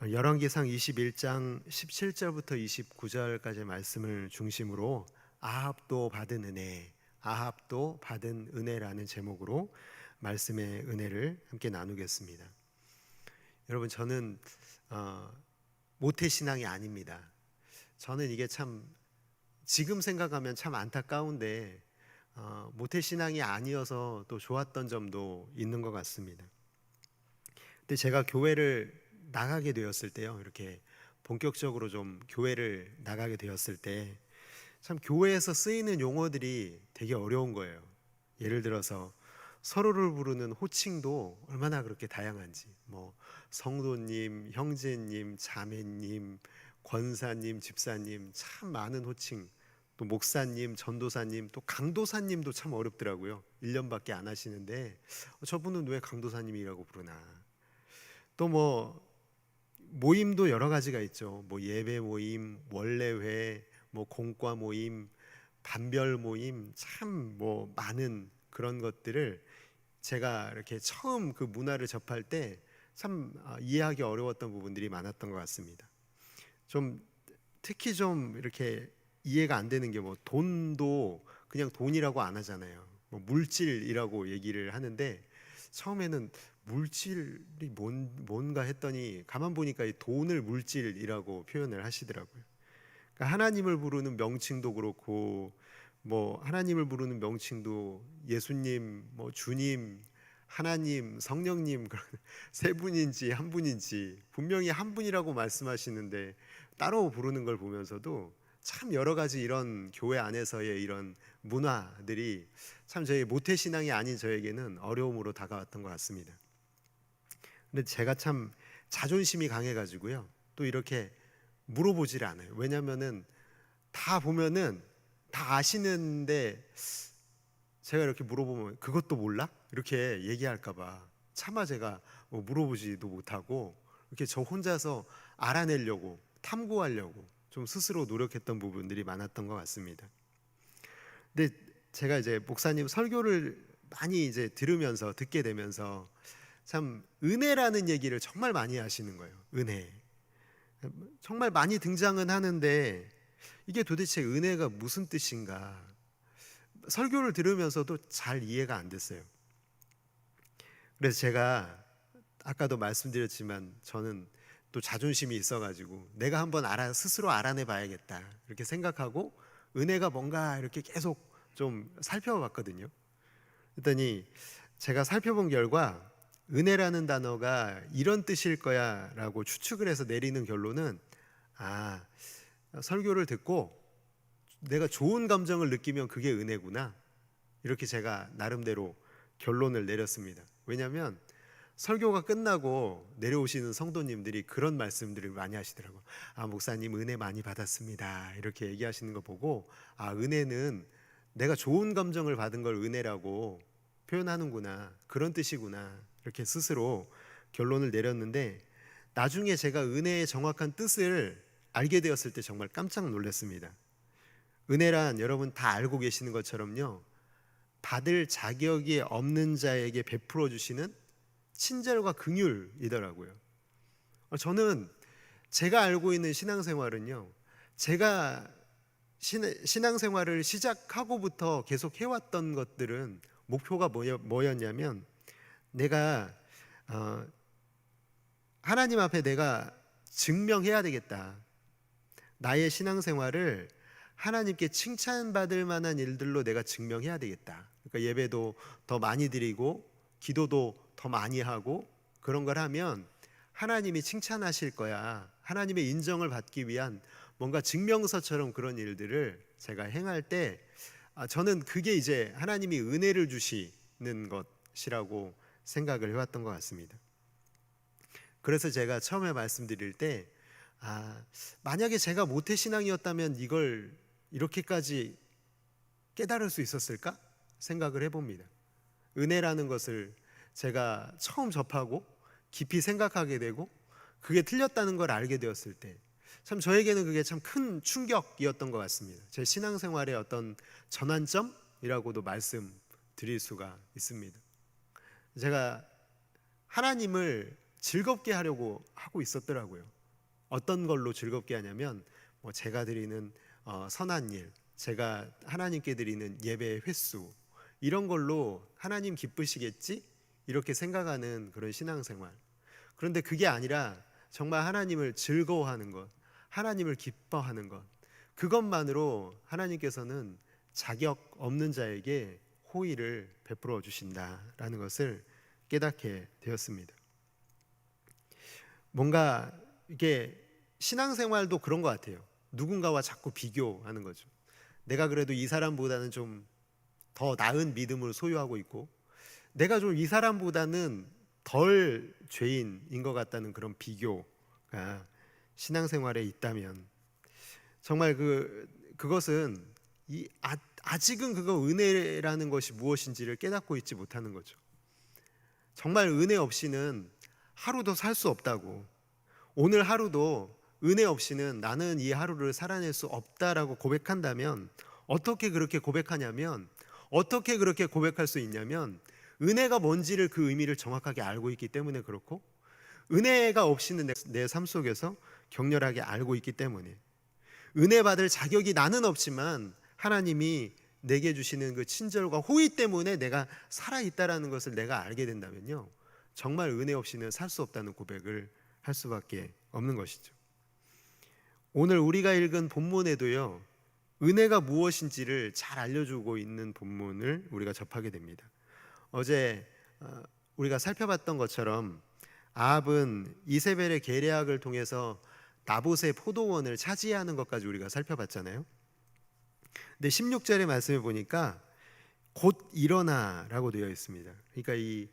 열왕기상 21장 17절부터 29절까지 말씀을 중심으로 아합도 받은 은혜, 아합도 받은 은혜라는 제목으로 말씀의 은혜를 함께 나누겠습니다. 여러분 저는 어, 모태 신앙이 아닙니다. 저는 이게 참 지금 생각하면 참 안타까운데 어, 모태 신앙이 아니어서 또 좋았던 점도 있는 것 같습니다. 근데 제가 교회를 나가게 되었을 때요, 이렇게 본격적으로 좀 교회를 나가게 되었을 때 참 교회에서 쓰이는 용어들이 되게 어려운 거예요. 예를 들어서 서로를 부르는 호칭도 얼마나 그렇게 다양한지, 뭐 성도님, 형제님, 자매님, 권사님, 집사님 참 많은 호칭. 또 목사님, 전도사님, 또 강도사님도 참 어렵더라고요. 1년밖에 안 하시는데 어, 저분은 왜 강도사님이라고 부르나? 또 뭐 모임도 여러 가지가 있죠. 뭐 예배 모임, 원래회, 뭐 공과 모임, 반별 모임 참 뭐 많은 그런 것들을 제가 이렇게 처음 그 문화를 접할 때 참 이해하기 어려웠던 부분들이 많았던 것 같습니다. 좀 특히 좀 이렇게 이해가 안 되는 게 뭐 돈도 그냥 돈이라고 안 하잖아요. 뭐 물질이라고 얘기를 하는데 처음에는 물질이 뭔, 뭔가 했더니 가만 보니까 이 돈을 물질이라고 표현을 하시더라고요. 그러니까 하나님을 부르는 명칭도 그렇고 뭐 하나님을 부르는 명칭도 예수님, 뭐 주님, 하나님, 성령님 세 분인지 한 분인지 분명히 한 분이라고 말씀하시는데 따로 부르는 걸 보면서도 참 여러 가지 이런 교회 안에서의 이런 문화들이 참 저희 모태 신앙이 아닌 저에게는 어려움으로 다가왔던 것 같습니다. 근데 제가 참 자존심이 강해가지고요. 또 이렇게 물어보질 않아요. 왜냐면은 다 보면은 다 아시는데 제가 이렇게 물어보면 그것도 몰라? 이렇게 얘기할까봐 차마 제가 뭐 물어보지도 못하고 이렇게 저 혼자서 알아내려고 탐구하려고 좀 스스로 노력했던 부분들이 많았던 것 같습니다. 근데 제가 이제 목사님 설교를 많이 이제 들으면서 듣게 되면서 참 은혜라는 얘기를 정말 많이 하시는 거예요. 은혜. 정말 많이 등장은 하는데 이게 도대체 은혜가 무슨 뜻인가? 설교를 들으면서도 잘 이해가 안 됐어요. 그래서 제가 아까도 말씀드렸지만 저는 또 자존심이 있어가지고 내가 한번 알아 스스로 알아내 봐야겠다 이렇게 생각하고 은혜가 뭔가 이렇게 계속 좀 살펴봤거든요. 그랬더니 제가 살펴본 결과 은혜라는 단어가 이런 뜻일 거야라고 추측을 해서 내리는 결론은 아 설교를 듣고 내가 좋은 감정을 느끼면 그게 은혜구나 이렇게 제가 나름대로 결론을 내렸습니다. 왜냐하면 설교가 끝나고 내려오시는 성도님들이 그런 말씀들을 많이 하시더라고요. 아, 목사님 은혜 많이 받았습니다. 이렇게 얘기하시는 거 보고 아, 은혜는 내가 좋은 감정을 받은 걸 은혜라고 표현하는구나. 그런 뜻이구나. 이렇게 스스로 결론을 내렸는데 나중에 제가 은혜의 정확한 뜻을 알게 되었을 때 정말 깜짝 놀랐습니다. 은혜란 여러분 다 알고 계시는 것처럼요. 받을 자격이 없는 자에게 베풀어 주시는 친절과 긍휼이더라고요. 어, 저는 제가 알고 있는 신앙생활은요. 제가 신앙생활을 시작하고부터 계속 해왔던 것들은 목표가 뭐였냐면 내가 어, 하나님 앞에 내가 증명해야 되겠다. 나의 신앙생활을 하나님께 칭찬받을 만한 일들로 내가 증명해야 되겠다. 그러니까 예배도 더 많이 드리고 기도도 더 많이 하고 그런 걸 하면 하나님이 칭찬하실 거야. 하나님의 인정을 받기 위한 뭔가 증명서처럼 그런 일들을 제가 행할 때 아, 저는 그게 이제 하나님이 은혜를 주시는 것이라고 생각을 해왔던 것 같습니다. 그래서 제가 처음에 말씀드릴 때 아, 만약에 제가 모태 신앙이었다면 이걸 이렇게까지 깨달을 수 있었을까 생각을 해봅니다. 은혜라는 것을 제가 처음 접하고 깊이 생각하게 되고 그게 틀렸다는 걸 알게 되었을 때 참 저에게는 그게 참 큰 충격이었던 것 같습니다. 제 신앙생활의 어떤 전환점이라고도 말씀드릴 수가 있습니다. 제가 하나님을 즐겁게 하려고 하고 있었더라고요. 어떤 걸로 즐겁게 하냐면 뭐 제가 드리는 어, 선한 일, 제가 하나님께 드리는 예배 횟수 이런 걸로 하나님 기쁘시겠지 이렇게 생각하는 그런 신앙생활. 그런데 그게 아니라 정말 하나님을 즐거워하는 것, 하나님을 기뻐하는 것 그것만으로 하나님께서는 자격 없는 자에게 호의를 베풀어 주신다라는 것을 깨닫게 되었습니다. 뭔가 이게 신앙생활도 그런 것 같아요. 누군가와 자꾸 비교하는 거죠. 내가 그래도 이 사람보다는 좀 더 나은 믿음을 소유하고 있고, 내가 좀 이 사람보다는 덜 죄인인 것 같다는 그런 비교가 신앙생활에 있다면 정말 그 그것은 이 아, 아직은 그거 은혜라는 것이 무엇인지를 깨닫고 있지 못하는 거죠. 정말 은혜 없이는 하루도 살 수 없다고. 오늘 하루도 은혜 없이는 나는 이 하루를 살아낼 수 없다라고 고백한다면 어떻게 그렇게 고백하냐면 어떻게 그렇게 고백할 수 있냐면 은혜가 뭔지를 그 의미를 정확하게 알고 있기 때문에 그렇고 은혜가 없이는 내 삶 속에서 격렬하게 알고 있기 때문에 은혜 받을 자격이 나는 없지만 하나님이 내게 주시는 그 친절과 호의 때문에 내가 살아 있다라는 것을 내가 알게 된다면요. 정말 은혜 없이는 살 수 없다는 고백을 할 수밖에 없는 것이죠. 오늘 우리가 읽은 본문에도요. 은혜가 무엇인지를 잘 알려주고 있는 본문을 우리가 접하게 됩니다. 어제 어, 우리가 살펴봤던 것처럼 아합은 이세벨의 계략을 통해서 나봇의 포도원을 차지하는 것까지 우리가 살펴봤잖아요. 근데 16절의 말씀을 보니까 곧 일어나라고 되어 있습니다. 그러니까 이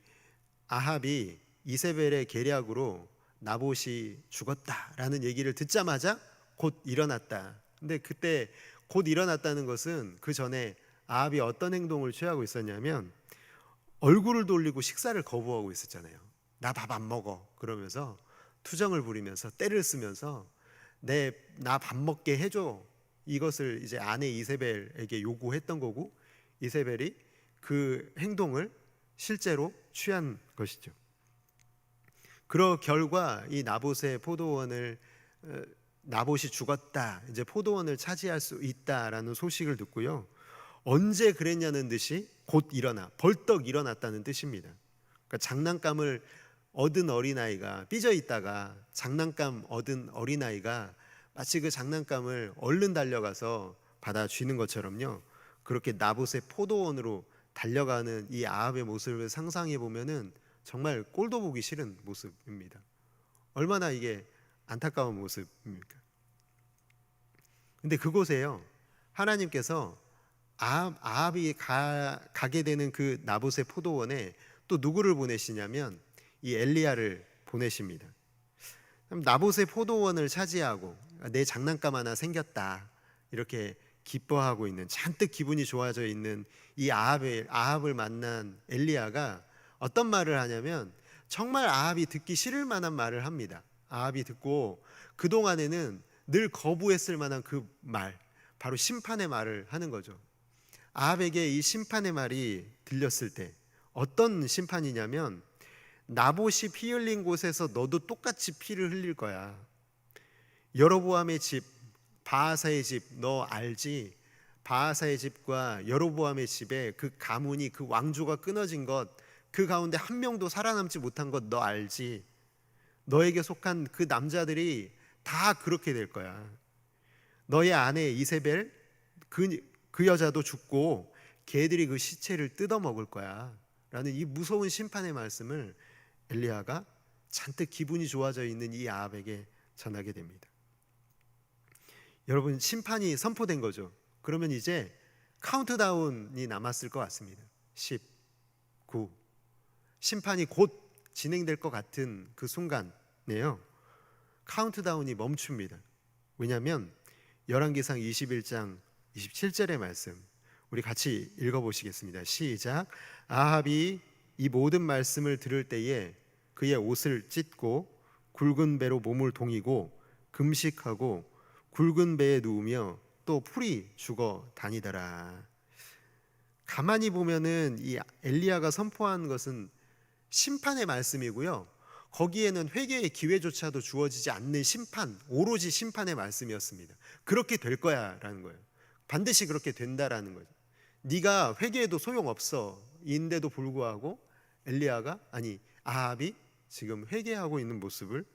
아합이 이세벨의 계략으로 나봇이 죽었다라는 얘기를 듣자마자 곧 일어났다. 근데 그때 곧 일어났다는 것은 그 전에 아합이 어떤 행동을 취하고 있었냐면 얼굴을 돌리고 식사를 거부하고 있었잖아요. 나 밥 안 먹어. 그러면서 투정을 부리면서 때를 쓰면서 내 나 밥 먹게 해줘. 이것을 이제 아내 이세벨에게 요구했던 거고 이세벨이 그 행동을 실제로 취한 것이죠. 그러 결과 이 나봇의 포도원을 어, 나봇이 죽었다. 이제 포도원을 차지할 수 있다라는 소식을 듣고요. 언제 그랬냐는 듯이 곧 일어나 벌떡 일어났다는 뜻입니다. 그러니까 장난감을 얻은 어린아이가 삐져 있다가 장난감 얻은 어린아이가 마치 그 장난감을 얼른 달려가서 받아 쥐는 것처럼요. 그렇게 나봇의 포도원으로 달려가는 이 아합의 모습을 상상해 보면은 정말 꼴도 보기 싫은 모습입니다. 얼마나 이게 안타까운 모습입니까? 근데 그곳에요. 하나님께서 아합, 아합이 가, 가게 되는 그 나봇의 포도원에 또 누구를 보내시냐면 이 엘리야를 보내십니다. 나봇의 포도원을 차지하고 내 장난감 하나 생겼다 이렇게 기뻐하고 있는 잔뜩 기분이 좋아져 있는 이 아합을 아합을 만난 엘리야가 어떤 말을 하냐면 정말 아합이 듣기 싫을 만한 말을 합니다. 아합이 듣고 그 동안에는 늘 거부했을 만한 그 말, 바로 심판의 말을 하는 거죠. 아합에게 이 심판의 말이 들렸을 때 어떤 심판이냐면 나봇이 피 흘린 곳에서 너도 똑같이 피를 흘릴 거야. 여로보암의 집, 바하사의 집 너 알지? 바하사의 집과 여로보암의 집에 그 가문이 그 왕조가 끊어진 것, 그 가운데 한 명도 살아남지 못한 것 너 알지? 너에게 속한 그 남자들이 다 그렇게 될 거야. 너의 아내 이세벨 그, 그 여자도 죽고 개들이 그 시체를 뜯어 먹을 거야. 라는 이 무서운 심판의 말씀을 엘리야가 잔뜩 기분이 좋아져 있는 이 아합에게 전하게 됩니다. 여러분 심판이 선포된 거죠. 그러면 이제 카운트다운이 남았을 것 같습니다. 10, 9 심판이 곧 진행될 것 같은 그 순간에요. 카운트다운이 멈춥니다. 왜냐하면 열왕기상 21장 27절의 말씀 우리 같이 읽어보시겠습니다. 시작. 아합이 이 모든 말씀을 들을 때에 그의 옷을 찢고 굵은 배로 몸을 동이고 금식하고 굵은 배에 누우며 또 풀이 죽어 다니더라. 가만히 보면은 이 엘리야가 선포한 것은 심판의 말씀이고요. 거기에는 회개의 기회조차도 주어지지 않는 심판, 오로지 심판의 말씀이었습니다. 그렇게 될 거야라는 거예요. 반드시 그렇게 된다라는 거죠. 네가 회개해도 소용없어. 인데도 불구하고 엘리야가 아니 아합이 지금 회개하고 있는 모습을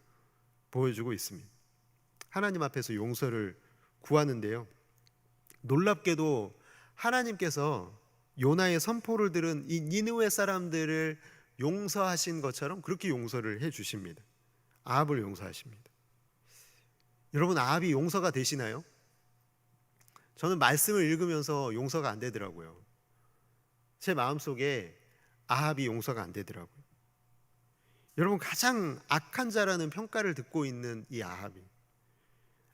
보여주고 있습니다. 하나님 앞에서 용서를 구하는데요. 놀랍게도 하나님께서 요나의 선포를 들은 이 니느웨 사람들을 용서하신 것처럼 그렇게 용서를 해 주십니다. 아합을 용서하십니다. 여러분 아합이 용서가 되시나요? 저는 말씀을 읽으면서 용서가 안 되더라고요. 제 마음속에 아합이 용서가 안 되더라고요. 여러분 가장 악한 자라는 평가를 듣고 있는 이 아합이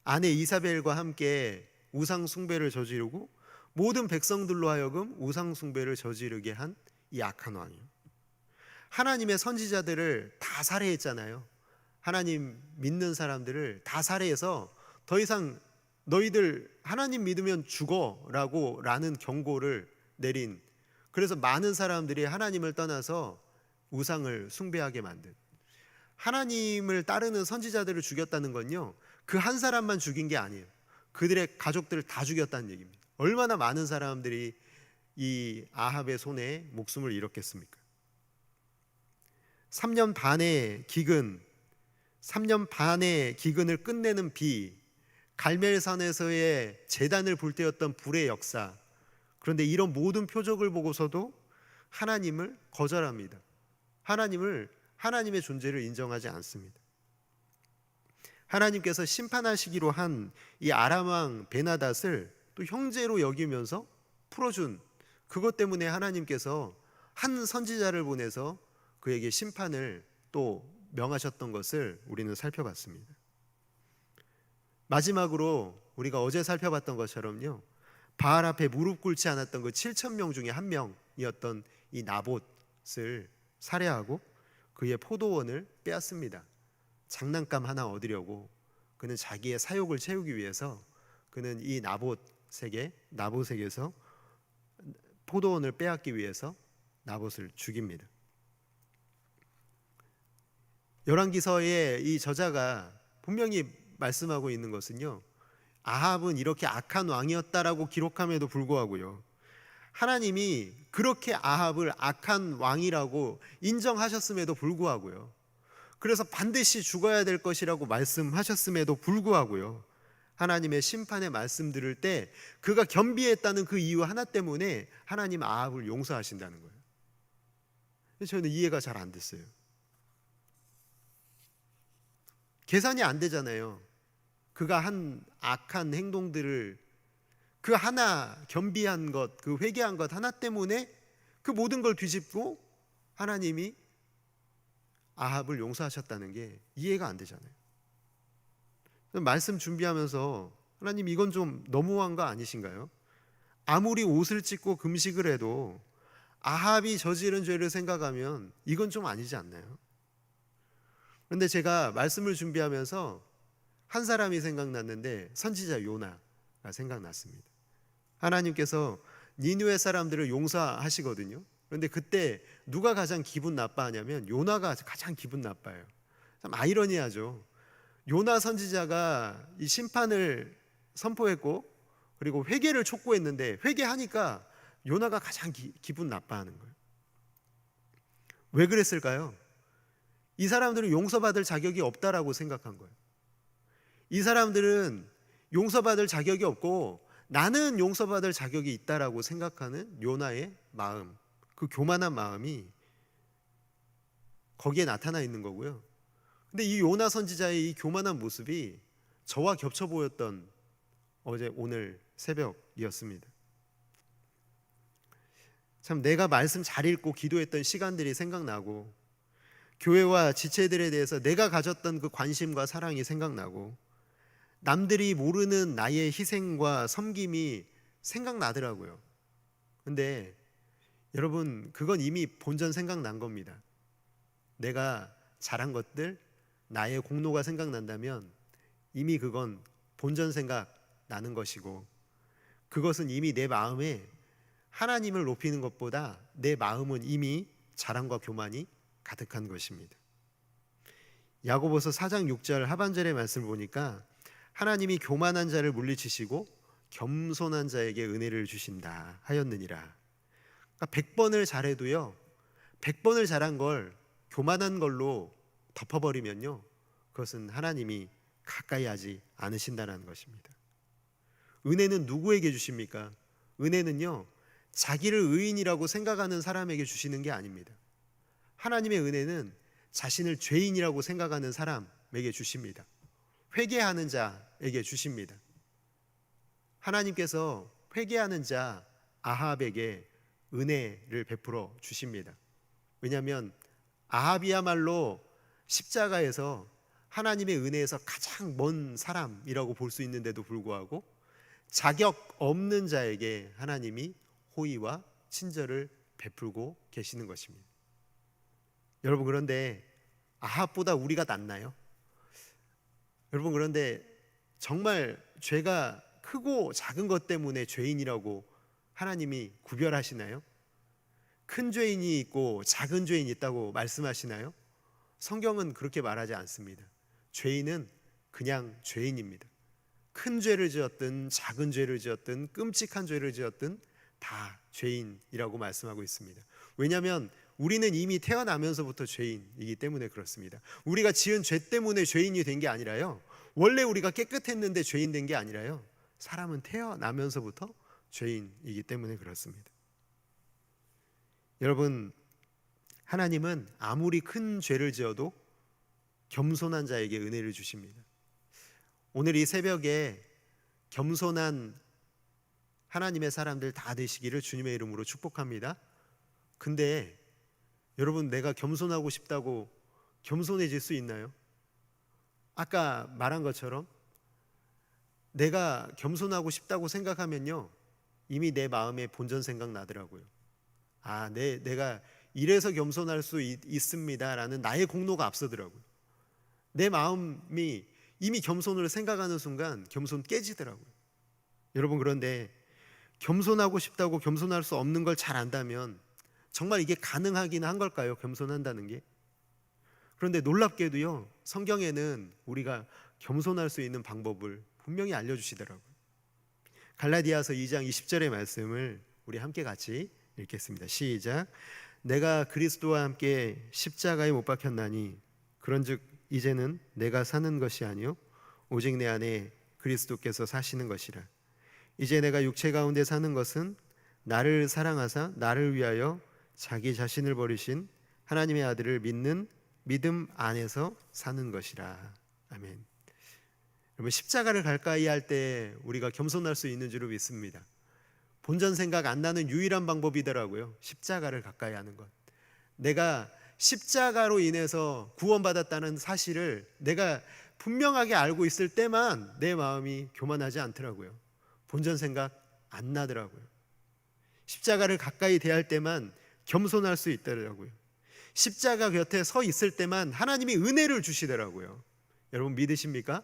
아내 이사벨과 함께 우상 숭배를 저지르고 모든 백성들로 하여금 우상 숭배를 저지르게 한 이 악한 왕이요. 하나님의 선지자들을 다 살해했잖아요. 하나님 믿는 사람들을 다 살해해서 더 이상 너희들 하나님 믿으면 죽어라고 라는 경고를 내린 그래서 많은 사람들이 하나님을 떠나서 우상을 숭배하게 만든 하나님을 따르는 선지자들을 죽였다는 건요. 그 한 사람만 죽인 게 아니에요. 그들의 가족들을 다 죽였다는 얘기입니다. 얼마나 많은 사람들이 이 아합의 손에 목숨을 잃었겠습니까? 3년 반의 기근, 3년 반의 기근을 끝내는 비, 갈멜산에서의 재단을 볼 때였던 불의 역사. 그런데 이런 모든 표적을 보고서도 하나님을 거절합니다. 하나님을 하나님의 존재를 인정하지 않습니다. 하나님께서 심판하시기로 한 이 아람 왕 베나닷을 또 형제로 여기면서 풀어준 그것 때문에 하나님께서 한 선지자를 보내서 그에게 심판을 또 명하셨던 것을 우리는 살펴봤습니다. 마지막으로 우리가 어제 살펴봤던 것처럼요. 바알 앞에 무릎 꿇지 않았던 그 7천 명 중에 한 명이었던 이 나봇을 살해하고 그의 포도원을 빼앗습니다. 장난감 하나 얻으려고 그는 자기의 사욕을 채우기 위해서 그는 이 나봇에게 나봇에게서 포도원을 빼앗기 위해서 나봇을 죽입니다. 열왕기서의 이 저자가 분명히 말씀하고 있는 것은요. 아합은 이렇게 악한 왕이었다라고 기록함에도 불구하고요. 하나님이 그렇게 아합을 악한 왕이라고 인정하셨음에도 불구하고요. 그래서 반드시 죽어야 될 것이라고 말씀하셨음에도 불구하고요. 하나님의 심판의 말씀 들을 때 그가 겸비했다는 그 이유 하나 때문에 하나님 아합을 용서하신다는 거예요. 저는 이해가 잘 안 됐어요. 계산이 안 되잖아요. 그가 한 악한 행동들을 그 하나 겸비한 것, 그 회개한 것 하나 때문에 그 모든 걸 뒤집고 하나님이 아합을 용서하셨다는 게 이해가 안 되잖아요. 말씀 준비하면서 하나님 이건 좀 너무한 거 아니신가요? 아무리 옷을 찢고 금식을 해도 아합이 저지른 죄를 생각하면 이건 좀 아니지 않나요? 그런데 제가 말씀을 준비하면서 한 사람이 생각났는데 선지자 요나가 생각났습니다. 하나님께서 니누의 사람들을 용서하시거든요. 그런데 그때 누가 가장 기분 나빠하냐면 요나가 가장 기분 나빠요. 참 아이러니하죠. 요나 선지자가 이 심판을 선포했고 그리고 회개를 촉구했는데 회개하니까 요나가 가장 기, 기분 나빠하는 거예요. 왜 그랬을까요? 이 사람들은 용서받을 자격이 없다라고 생각한 거예요. 이 사람들은 용서받을 자격이 없고 나는 용서받을 자격이 있다라고 생각하는 요나의 마음, 그 교만한 마음이 거기에 나타나 있는 거고요. 근데 이 요나 선지자의 이 교만한 모습이 저와 겹쳐 보였던 어제 오늘 새벽이었습니다. 참 내가 말씀 잘 읽고 기도했던 시간들이 생각나고 교회와 지체들에 대해서 내가 가졌던 그 관심과 사랑이 생각나고 남들이 모르는 나의 희생과 섬김이 생각나더라고요. 근데 여러분, 그건 이미 본전 생각난 겁니다. 내가 잘한 것들, 나의 공로가 생각난다면 이미 그건 본전 생각 나는 것이고 그것은 이미 내 마음에 하나님을 높이는 것보다 내 마음은 이미 자랑과 교만이 가득한 것입니다. 야고보서 4장 6절 하반절의 말씀을 보니까 하나님이 교만한 자를 물리치시고 겸손한 자에게 은혜를 주신다 하였느니라. 그러니까 100번을 잘해도요. 100번을 잘한 걸 교만한 걸로 덮어버리면요. 그것은 하나님이 가까이 하지 않으신다는 것입니다. 은혜는 누구에게 주십니까? 은혜는요. 자기를 의인이라고 생각하는 사람에게 주시는 게 아닙니다. 하나님의 은혜는 자신을 죄인이라고 생각하는 사람에게 주십니다. 회개하는 자에게 주십니다. 하나님께서 회개하는 자 아합에게 은혜를 베풀어 주십니다. 왜냐하면 아합이야말로 십자가에서 하나님의 은혜에서 가장 먼 사람이라고 볼 수 있는데도 불구하고 자격 없는 자에게 하나님이 호의와 친절을 베풀고 계시는 것입니다. 여러분 그런데 아합보다 우리가 낫나요? 여러분 그런데 정말 죄가 크고 작은 것 때문에 죄인이라고 하나님이 구별하시나요? 큰 죄인이 있고 작은 죄인이 있다고 말씀하시나요? 성경은 그렇게 말하지 않습니다. 죄인은 그냥 죄인입니다. 큰 죄를 지었든 작은 죄를 지었든 끔찍한 죄를 지었든 다 죄인이라고 말씀하고 있습니다. 왜냐하면 우리는 이미 태어나면서부터 죄인이기 때문에 그렇습니다. 우리가 지은 죄 때문에 죄인이 된 게 아니라요. 원래 우리가 깨끗했는데 죄인 된 게 아니라요. 사람은 태어나면서부터 죄인이기 때문에 그렇습니다. 여러분, 하나님은 아무리 큰 죄를 지어도 겸손한 자에게 은혜를 주십니다. 오늘 이 새벽에 겸손한 하나님의 사람들 다 되시기를 주님의 이름으로 축복합니다. 근데 여러분 내가 겸손하고 싶다고 겸손해질 수 있나요? 아까 말한 것처럼 내가 겸손하고 싶다고 생각하면요. 이미 내 마음에 본전 생각 나더라고요. 아, 내, 내가 이래서 겸손할 수 있, 있습니다라는 나의 공로가 앞서더라고요. 내 마음이 이미 겸손을 생각하는 순간 겸손 깨지더라고요. 여러분 그런데 겸손하고 싶다고 겸손할 수 없는 걸 잘 안다면 정말 이게 가능하긴 한 걸까요? 겸손한다는 게. 그런데 놀랍게도요. 성경에는 우리가 겸손할 수 있는 방법을 분명히 알려주시더라고요. 갈라디아서 2장 20절의 말씀을 우리 함께 같이 읽겠습니다. 시작. 내가 그리스도와 함께 십자가에 못 박혔나니 그런즉 이제는 내가 사는 것이 아니요 오직 내 안에 그리스도께서 사시는 것이라. 이제 내가 육체 가운데 사는 것은 나를 사랑하사 나를 위하여 자기 자신을 버리신 하나님의 아들을 믿는 믿음 안에서 사는 것이라. 아멘. 여러분 십자가를 가까이 할 때 우리가 겸손할 수 있는 줄을 믿습니다. 본전 생각 안 나는 유일한 방법이더라고요. 십자가를 가까이 하는 것. 내가 십자가로 인해서 구원받았다는 사실을 내가 분명하게 알고 있을 때만 내 마음이 교만하지 않더라고요. 본전 생각 안 나더라고요. 십자가를 가까이 대할 때만 겸손할 수 있더라고요. 십자가 곁에 서 있을 때만 하나님이 은혜를 주시더라고요. 여러분 믿으십니까?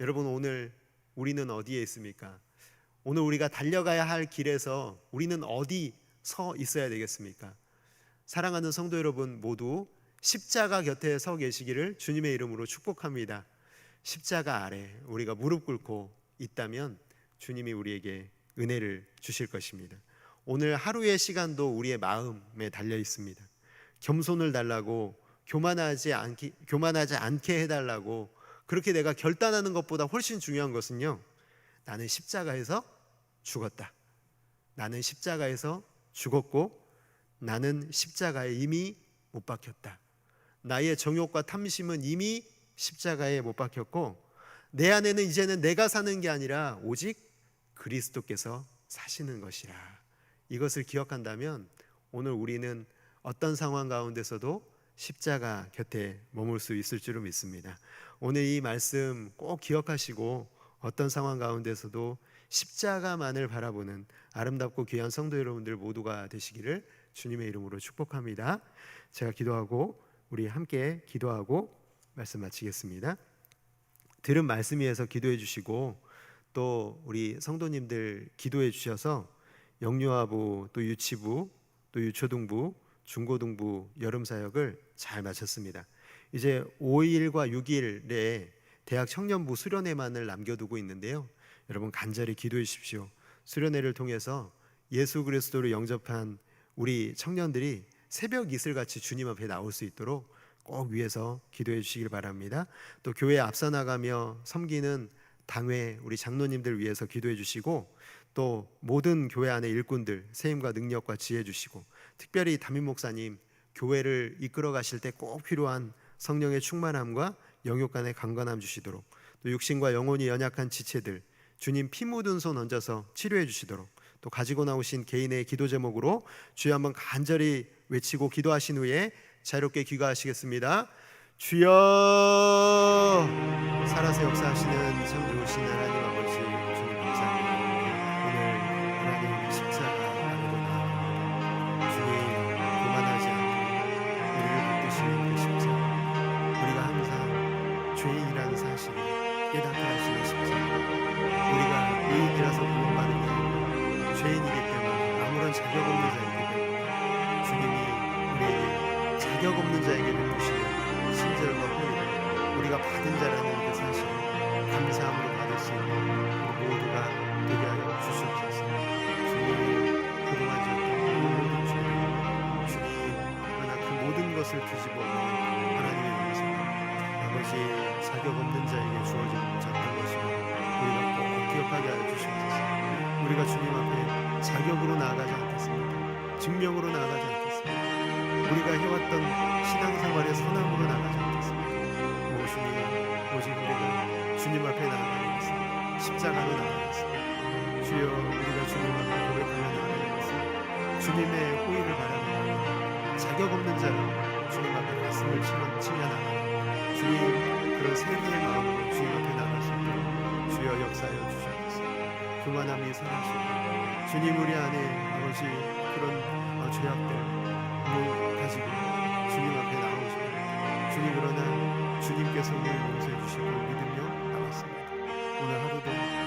여러분 오늘 우리는 어디에 있습니까? 오늘 우리가 달려가야 할 길에서 우리는 어디 서 있어야 되겠습니까? 사랑하는 성도 여러분 모두 십자가 곁에 서 계시기를 주님의 이름으로 축복합니다. 십자가 아래 우리가 무릎 꿇고 있다면 주님이 우리에게 은혜를 주실 것입니다. 오늘 하루의 시간도 우리의 마음에 달려 있습니다. 겸손을 달라고 교만하지 않게 교만하지 않게 해 달라고 그렇게 내가 결단하는 것보다 훨씬 중요한 것은요. 나는 십자가에서 죽었다. 나는 십자가에서 죽었고 나는 십자가에 이미 못 박혔다. 나의 정욕과 탐심은 이미 십자가에 못 박혔고 내 안에는 이제는 내가 사는 게 아니라 오직 그리스도께서 사시는 것이라. 이것을 기억한다면 오늘 우리는 어떤 상황 가운데서도 십자가 곁에 머물 수 있을 줄을 믿습니다. 오늘 이 말씀 꼭 기억하시고 어떤 상황 가운데서도 십자가만을 바라보는 아름답고 귀한 성도 여러분들 모두가 되시기를 주님의 이름으로 축복합니다. 제가 기도하고 우리 함께 기도하고 말씀 마치겠습니다. 들은 말씀 위해서 기도해 주시고 또 우리 성도님들 기도해 주셔서 영유아부 또 유치부 또 유초등부 중고등부 여름 사역을 잘 마쳤습니다. 이제 5일과 6일에 대학 청년부 수련회만을 남겨두고 있는데요. 여러분 간절히 기도해 주십시오. 수련회를 통해서 예수 그리스도를 영접한 우리 청년들이 새벽 이슬 같이 주님 앞에 나올 수 있도록 꼭 위해서 기도해 주시길 바랍니다. 또 교회 앞서 나가며 섬기는 당회 우리 장로님들 위해서 기도해 주시고 또 모든 교회 안의 일꾼들 세임과 능력과 지혜 주시고 특별히 담임 목사님 교회를 이끌어 가실 때 꼭 필요한 성령의 충만함과 영육 간의 강건함 주시도록 또 육신과 영혼이 연약한 지체들 주님 피 묻은 손 얹어서 치료해 주시도록 또 가지고 나오신 개인의 기도 제목으로 주여 한번 간절히 외치고 기도하신 후에 자유롭게 귀가하시겠습니다. 주여 살아서 역사하시는 참 좋으신 하나님 깨닫게 하시는 십자가 우리가 의인이라서 구원받는 게 죄인이기 때문에 아무런 자격 없는 때문에 주님이 우리에게 자격 없는 자에게 베푸시는 자에게 주어진 작던 것이고 우리가 꼭 기억하게 하여 주시옵소서. 우리가 주님 앞에 자격으로 나아가지 않겠습니다 증명으로 나아가지 않겠습니다 우리가 해왔던 신앙생활의 선함으로 나아가지 오 주님 오직 우리가 주님 앞에 나아가겠습니다 십자가로 나아가겠습니다. 주여 우리가 주님 앞에 고백하며 나아가겠습니다. 주님의 호의를 바라며 자격 없는 자로 주님 앞에 가슴을 치며 나가 주님 그런 세미의 마음으로 주님 앞에 나가시며 주여 역사하여 주시옵소서. 교만함이 사라지고 주님 우리 안에 아버지 그런 어, 죄악들을 뭐 가지고 주님 앞에 나오시고 주님 그러나 주님께서 우리를 용서해 주시고 믿으며 나왔습니다. 오늘 하루도